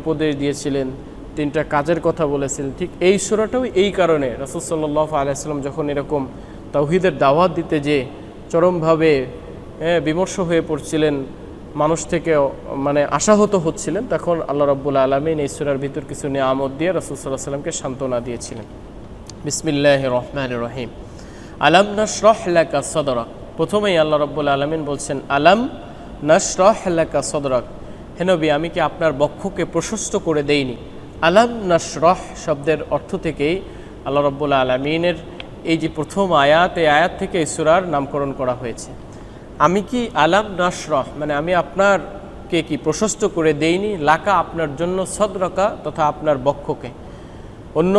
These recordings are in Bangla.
উপদেশ দিয়েছিলেন তিনটা কাজের কথা বলেছিলেন ঠিক এই সুরাটাও এই কারণে রসুল সাল্লাহ আলাইসাল্লাম যখন এরকম তাওহিদের দাওয়াত দিতে যে চরমভাবে হ্যাঁ, বিমর্ষ হয়ে পড়ছিলেন মানুষ থেকে মানে আশাহত হচ্ছিলেন তখন আল্লাহ রব্বুল আলমিন এই সুরার ভিতর কিছু নিয়ামত দিয়ে রসুল সাল্লাহ সাল্লামকে সান্ত্বনা দিয়েছিলেন। বিসমিল্লাহ রহমান রহিম। আলাম নশরহ সদরক। প্রথমেই আল্লাহ রব্বুল আলমিন বলছেন আলাম নশরহ সদরক। হেনবি আমি কি আপনার বক্ষকে প্রশস্ত করে দেইনি? আলাম নশরহ শব্দের অর্থ থেকেই আল্লাহ রব্বুল আলমিনের এই যে প্রথম আয়াত, এই আয়াত থেকে এই সুরার নামকরণ করা হয়েছে। আমি কি আলাম নশরহ মানে আমি আপনারকে কি প্রশস্ত করে দেইনি? লাকা আপনার জন্য সদরকা তথা আপনার বক্ষকে। অন্য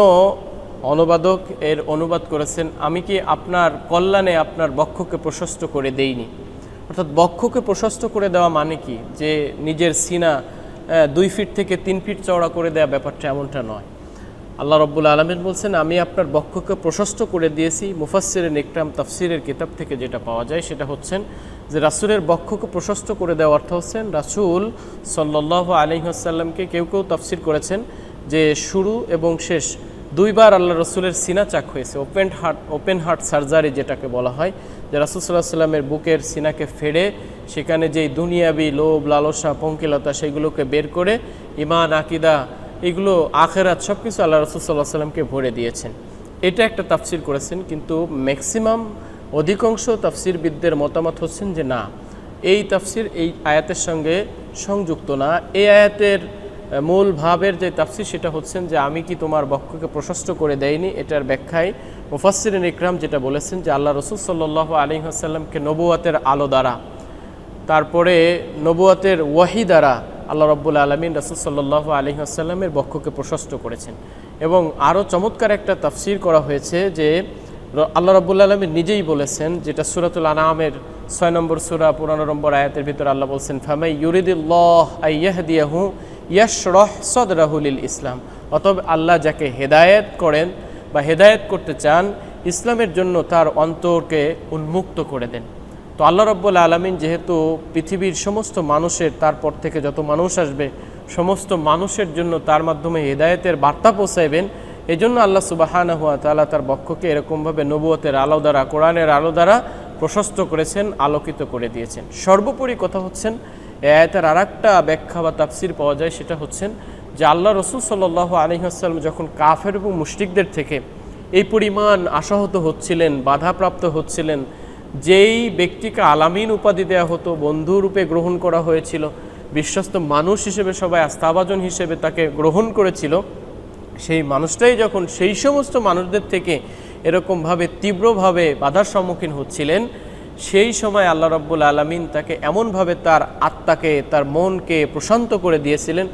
অনুবাদক এর অনুবাদ করেছেন, আমি কি আপনার কল্যাণে আপনার বক্ষকে প্রশস্ত করে দেইনি? অর্থাৎ বক্ষকে প্রশস্ত করে দেওয়া মানে কি? যে নিজের সিনা দুই ফিট থেকে তিন ফিট চওড়া করে দেওয়া ব্যাপারটা এমনটা নয়। আল্লাহ রব্বুল আলমিন বলছেন, আমি আপনার বক্ষকে প্রশস্ত করে দিয়েছি। মুফাসিরের নেকরাম তাফসিরের কিতাব থেকে যেটা পাওয়া যায় সেটা হচ্ছেন যে রাসূলের বক্ষকে প্রশস্ত করে দেওয়ার অর্থ হচ্ছেন, রাসূল সাল্লাহ আলহিহাসাল্লামকে কেউ কেউ তাফসির করেছেন যে শুরু এবং শেষ দুইবার আল্লাহ রসুলের সিনা চাক হয়েছে। Open heart open heart surgery যেটাকে বলা হয়, যে রাসুল সাল্লাহ সাল্লামের বুকের সিনাকে ফেড়ে সেখানে যেই দুনিয়াবি লোভ, লালসা, পঙ্কিলতা সেগুলোকে বের করে ইমান আকিদা এগুলো আখেরাত সব কিছু আল্লাহ রসুল সাল্লাহ সাল্লামকে ভরে দিয়েছেন। এটা একটা তাফসির করেছেন, কিন্তু ম্যাক্সিমাম অধিকাংশ তাফসিরবিদদের মতামত হচ্ছেন যে না, এই তাফসির এই আয়াতের সঙ্গে সংযুক্ত না। এই আয়াতের মূল ভাবের যে তাফসির সেটা হচ্ছেন যে আমি কি তোমার বক্ষকে প্রশস্ত করে দেয়নি এটার ব্যাখ্যায় মুফাসসিরিন ইকরাম যেটা বলেছেন যে আল্লাহ রসুল সাল্লাহ আলী আসাল্লামকে নবুয়াতের আলো দ্বারা, তারপরে নবুয়াতের ওয়াহি দ্বারা আল্লাহ রব্বুল আলমিন রসুল সাল্লাহ আলী আসাল্লামের বক্ষকে প্রশস্ত করেছেন। এবং আরও চমৎকার একটা তাফসির করা হয়েছে যে আল্লাহ রব্বুল আলমী নিজেই বলেছেন যেটা সুরাতুল আনামের ছয় নম্বর সুরা, পনেরো নম্বর আয়াতের ভিতর আল্লাহ বলছেন, ফামাই ইউরিদুল্লাহ আইয়াহদিয়াহু ইয়াশরহ সদরাহুলিল ইসলাম। অতএব আল্লাহ যাকে হেদায়েত করেন বা হেদায়েত করতে চান, ইসলামের জন্য তার অন্তরকে উন্মুক্ত করে দেন। তো আল্লাহ রব্বুল আলমিন যেহেতু পৃথিবীর সমস্ত মানুষের তারপর থেকে যত মানুষ আসবে, সমস্ত মানুষের জন্য তার মাধ্যমে হেদায়েতের বার্তা পৌঁছাইবেন এই জন্য আল্লাহ সুবাহানা হুয়া তালা তার বক্ষকে এরকমভাবে নবুয়তের আলো দ্বারা, কোরআনের আলো দ্বারা প্রশস্ত করেছেন, আলোকিত করে দিয়েছেন। সর্বোপরি কথা হচ্ছেন এ আর একটা ব্যাখ্যা বা তাফসির পাওয়া যায়, সেটা হচ্ছেন যে আল্লাহ রসুল সাল্লাহ আলহিহাস্লাম যখন কাফের এবং মুশরিকদের থেকে এই পরিমাণ আশাহত হচ্ছিলেন, বাধাপ্রাপ্ত হচ্ছিলেন, যেই ব্যক্তিকে আলামিন উপাধি দেওয়া হতো বন্ধুরূপে গ্রহণ করা হয়েছিল, বিশ্বস্ত মানুষ হিসেবে সবাই আস্থাভাজন হিসেবে তাকে গ্রহণ করেছিল, সেই মানুষটাই যখন সেই সমস্ত মানুষদের থেকে এরকমভাবে তীব্রভাবে বাধার সম্মুখীন হচ্ছিলেন সেই সময় আল্লাহ রব্বুল আলমিন তাকে এমনভাবে তার আত্মাকে তার মনকে প্রশান্ত করে দিয়েছিলেন